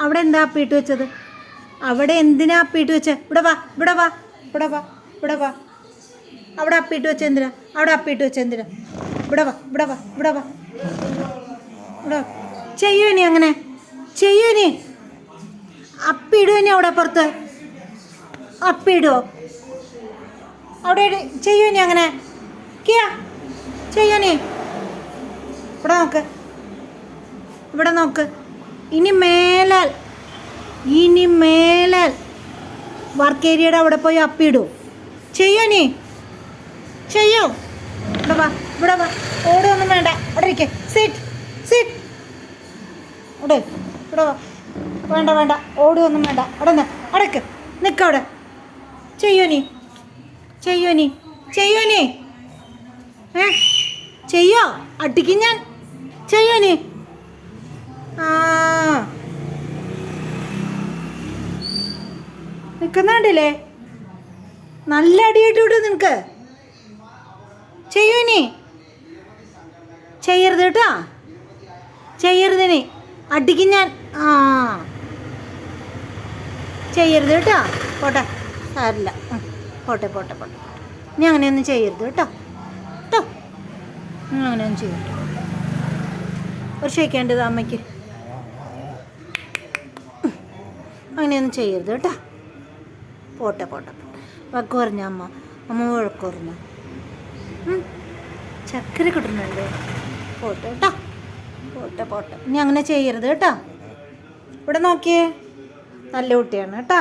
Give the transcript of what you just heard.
അവിടെ എന്താ അപ്പിയിട്ട് വെച്ചത്? അവിടെ എന്തിനാ അപ്പിയിട്ട് വെച്ചത് ഇവിടെ വാ ഇവിടെ വാ ഇവിടെ വാ ഇവിടെ വാ. അവിടെ അപ്പീട്ട് വെച്ച എന്തിനാ? അവിടെ അപ്പീട്ട് വെച്ച എന്തിനാ? ഇവിടെ വാ ഇവിടെ വാ ഇവിടെ വാ. ഇവിടെ. ചെയ്യൂ ഇനി അങ്ങനെ. ചെയ്യൂ ഇനി. അപ്പിയിടുക ഇനി അവിടെ പുറത്ത്. അപ്പിടുവോ അവിടെ. ചെയ്യൂ ഇനി അങ്ങനെ. കിയാ ചെയ്യൂ ഇനി. ഇവിടെ നോക്ക്. ഇവിടെ നോക്ക്. ഇനി മേലാൽ ഇനി മേലാൽ വർക്ക് ഏരിയയുടെ അവിടെ പോയി അപ്പിയിടൂ ചെയ്യോ നീ? ചെയ്യോ? ഇവിടെ വാ ഇവിടെ വാ. ഓടുകയൊന്നും വേണ്ട. അവിടെ ഇരിക്കേ. സിറ്റ് സിറ്റ് അവിടെ ഇവിടെ വാ. വേണ്ട വേണ്ട. ഓടുകയൊന്നും വേണ്ട. അവിടെ നിന്ന് അടക്ക് നിൽക്ക അവിടെ. ചെയ്യോ നീ? ചെയ്യോ നീ? ചെയ്യോ നീ? ഏ? ചെയ്യോ? അടിക്കും ഞാൻ. ചെയ്യോ നീ ആ നിൽക്കുന്നുണ്ടല്ലേ നല്ല അടിയായിട്ട് വിടും നിനക്ക്. ചെയ്യൂ ഇനി. ചെയ്യരുത് കേട്ടോ. ചെയ്യരുത് നീ അടിക്കും ഞാൻ ആ. ചെയ്യരുത് കേട്ടോ. പോട്ടെ. സാരില്ല പോട്ടെ പോട്ടെ പോട്ടെ. ഇനി അങ്ങനെയൊന്നും ചെയ്യരുത് കേട്ടോ. കേട്ടോ ഇനി അങ്ങനെയൊന്നും ചെയ്യരുത്. ഒരു ക്ഷയിക്കേണ്ടത് അമ്മയ്ക്ക്. അങ്ങനെയൊന്നും ചെയ്യരുത് കേട്ടോ. പോട്ടെ പോട്ടെ. വക്ക് പറഞ്ഞ അമ്മ. അമ്മ വഴക്ക് പറഞ്ഞു. ചക്കര കിട്ടുന്നുണ്ട്. പോട്ടെ കേട്ടോ. പോട്ടെ പോട്ടെ. ഇനി അങ്ങനെ ചെയ്യരുത് കേട്ടോ. ഇവിടെ നോക്കിയേ. നല്ല കുട്ടിയാണ് കേട്ടോ.